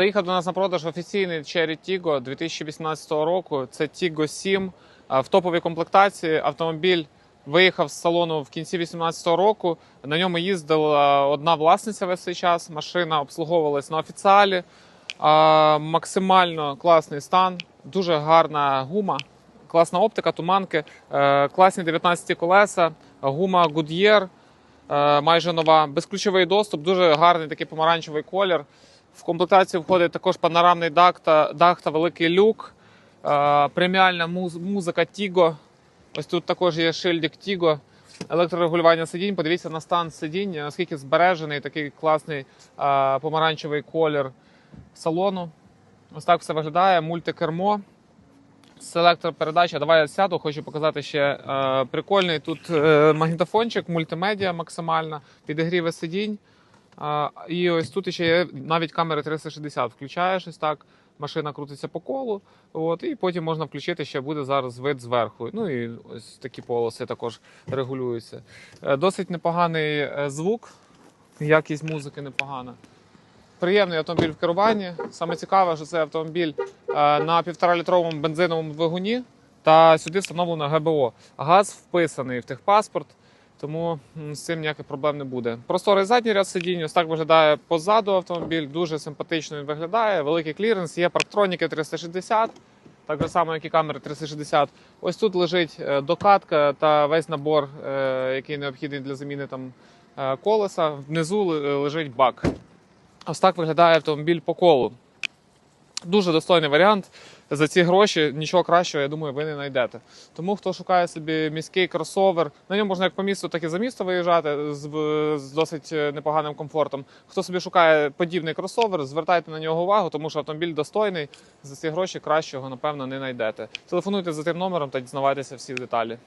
Заїхав до нас на продаж офіційний Cherry Tiggo 2018 року. Це Tiggo 7 в топовій комплектації. Автомобіль виїхав з салону в кінці 2018 року. На ньому їздила одна власниця весь цей час. Машина обслуговувалась на офіціалі. Максимально класний стан, дуже гарна гума, класна оптика, туманки, е, класні 19 колеса, гума Goodyear, е, майже нова, безключовий доступ, дуже гарний такий помаранчевий колір. В комплектацію входить також панорамний дах та, дах та великий люк, е, преміальна муз- музика Tigo. Ось тут також є шильдик Tigo, електрорегулювання сидінь. Подивіться на стан сидінь, наскільки збережений такий класний е, помаранчевий колір салону. Ось так все виглядає. Мультикермо. Селектор передач. А Давай я сяду, хочу показати ще е, прикольний. Тут е, магнітофончик, мультимедіа максимальна, підігріви сидінь. І ось тут ще є навіть камери 360. Включаєш ось так, машина крутиться по колу. От, і потім можна включити, ще буде зараз вид зверху. Ну і ось такі полоси також регулюються. Е, досить непоганий е, звук, якість музики непогана. Приємний автомобіль в керуванні. Саме цікаве, що це автомобіль е, на 1,5-літровому бензиновому двигуні, та сюди встановлено ГБО. Газ вписаний в техпаспорт, тому з цим ніяких проблем не буде. Просторий задній ряд сидінь, ось так виглядає позаду автомобіль, дуже симпатично він виглядає. Великий кліренс, є парктроніки 360. Так само, як і камери 360. Ось тут лежить е, докатка та весь набор, е, який необхідний для заміни там е, колеса. Внизу лежить бак. Ось так виглядає автомобіль по колу. Дуже достойний варіант. За ці гроші нічого кращого, я думаю, ви не знайдете. Тому хто шукає собі міський кросовер, на ньому можна як по місту, так і за місто виїжджати з, з досить е, непоганим комфортом. Хто собі шукає подібний кросовер, звертайте на нього увагу, тому що автомобіль достойний. За ці гроші кращого, напевно, не знайдете. Телефонуйте за тим номером та дізнавайтеся всі деталі.